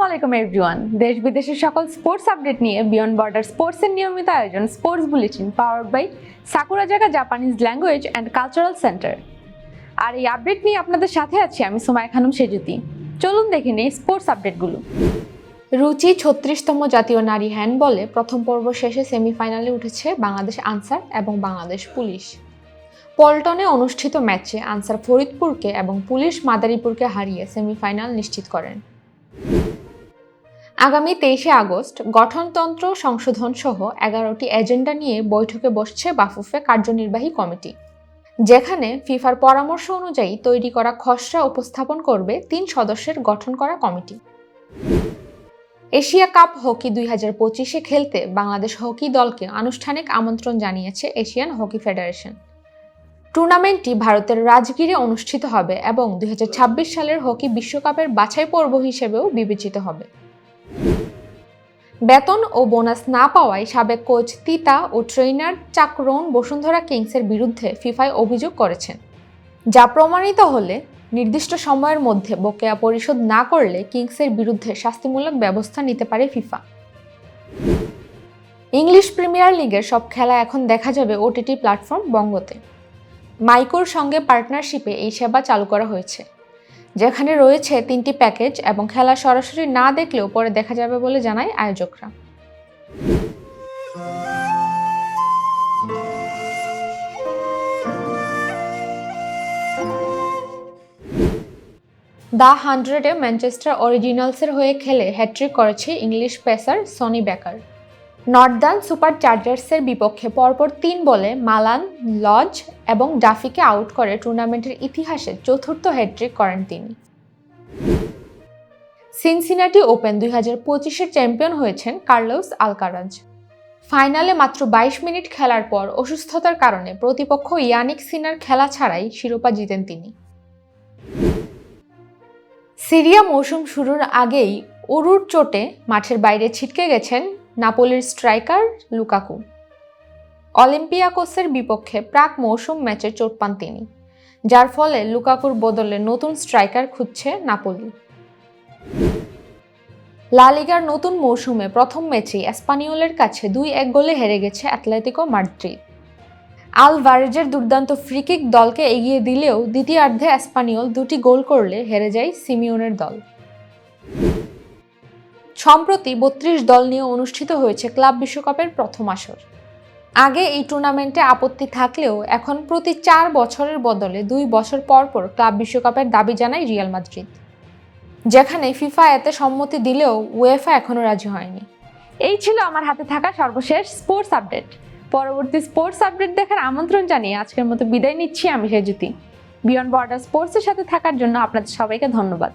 আসসালামু আলাইকুম এভরিওয়ান দেশ বিদেশের সকল স্পোর্টস আপডেট নিয়ে বিয়ন্ড বর্ডার স্পোর্টসের নিয়মিত আয়োজন sports bulletin powered by Sakura জায়গা Japanese language and cultural centre আর এই আপডেট নিয়ে আপনাদের সাথে আছি আমি সুমায় খানম সেজুতি। চলুন দেখে নিই স্পোর্টস আপডেটগুলো রুচি ছত্রিশতম জাতীয় নারী হ্যান্ডবলে প্রথম পর্ব শেষে সেমিফাইনালে উঠেছে বাংলাদেশ আনসার এবং বাংলাদেশ পুলিশ। পল্টনে অনুষ্ঠিত ম্যাচে আনসার ফরিদপুরকে এবং পুলিশ মাদারীপুরকে হারিয়ে সেমিফাইনাল নিশ্চিত করেন। আগামী তেইশে আগস্ট গঠনতন্ত্র সংশোধন সহ এগারোটি এজেন্ডা নিয়ে বৈঠকে বসছে বাফুফে কার্যনির্বাহী কমিটি। যেখানে ফিফার পরামর্শ অনুযায়ী তৈরি করা খসড়া উপস্থাপন করবে তিন সদস্যের গঠন করা কমিটি। এশিয়া কাপ হকি দুই হাজার পঁচিশে খেলতে বাংলাদেশ হকি দলকে আনুষ্ঠানিক আমন্ত্রণ জানিয়েছে এশিয়ান হকি ফেডারেশন। টুর্নামেন্টটি ভারতের রাজগীরে অনুষ্ঠিত হবে এবং দুই হাজার ছাব্বিশ সালের হকি বিশ্বকাপের বাছাই পর্ব হিসেবেও বিবেচিত হবে। বেতন ও বোনাস না পাওয়ায় সাবেক কোচ তিতা ও ট্রেনার চাকরৌন বসুন্ধরা কিংসের বিরুদ্ধে ফিফায় অভিযোগ করেছেন। যা প্রমাণিত হলে নির্দিষ্ট সময়ের মধ্যে বকেয়া পরিশোধ না করলে কিংসের বিরুদ্ধে শাস্তিমূলক ব্যবস্থা নিতে পারে ফিফা। ইংলিশ প্রিমিয়ার লিগের সব খেলা এখন দেখা যাবে ওটিটি প্ল্যাটফর্ম বঙ্গতে। মাইকোর সঙ্গে পার্টনারশিপে এই সেবা চালু করা হয়েছে। যেখানে রয়েছে তিনটি প্যাকেজ এবং খেলা সরাসরি না দেখলেও পরে দেখা যাবে বলে জানায় আয়োজকরা। দ্য হান্ড্রেডে ম্যানচেস্টার অরিজিনালসের হয়ে খেলে হ্যাট্রিক করেছে English pacer Sonny Baker Northern super চার্জার্সের বিপক্ষে পরপর তিন বলে মালান, লজ এবং ডাফিকে আউট করে টুর্নামেন্টের ইতিহাসে চতুর্থ হ্যাট্রিক করেন তিনি। সিনসিনাটি ওপেন দুই হাজার পঁচিশের চ্যাম্পিয়ন হয়েছেন কার্লোস আলকারাজ। ফাইনালে মাত্র বাইশ মিনিট খেলার পর অসুস্থতার কারণে প্রতিপক্ষ ইয়ানিক সিনার খেলা ছাড়াই শিরোপা জিতেন তিনি। সিরিয়া মৌসুম শুরুর আগেই উরুর চোটে মাঠের বাইরে ছিটকে গেছেন নাপোলির স্ট্রাইকার লুকাকু। অলিম্পিয়াকোসের বিপক্ষে প্রাক মৌসুম ম্যাচে চোট পান তিনি, যার ফলে লুকাকুর বদলে নতুন স্ট্রাইকার খুঁজছে নাপোলি। লা লিগার নতুন মৌসুমে প্রথম ম্যাচেই এসপানিওলের কাছে দুই এক গোলে হেরে গেছে অ্যাটলেটিকো মাদ্রিদ। আল ভারেজের দুর্দান্ত ফ্রিকিক দলকে এগিয়ে দিলেও দ্বিতীয়ার্ধে এসপানিওল দুটি গোল করলে হেরে যায় সিমিওনের দল। সম্প্রতি বত্রিশ দল নিয়ে অনুষ্ঠিত হয়েছে ক্লাব বিশ্বকাপের প্রথম আসর। আগে এই টুর্নামেন্টে আপত্তি থাকলেও এখন প্রতি চার বছরের বদলে দুই বছর পর পর ক্লাব বিশ্বকাপের দাবি জানায় রিয়াল মাদ্রিদ। যেখানে ফিফা এতে সম্মতি দিলেও উয়েফা এখনও রাজি হয়নি। এই ছিল আমার হাতে থাকা সর্বশেষ স্পোর্টস আপডেট। পরবর্তী স্পোর্টস আপডেট দেখার আমন্ত্রণ জানিয়ে আজকের মতো বিদায় নিচ্ছি আমি সেজুতি। বিয়ন্ড বর্ডার স্পোর্টসের সাথে থাকার জন্য আপনাদের সবাইকে ধন্যবাদ।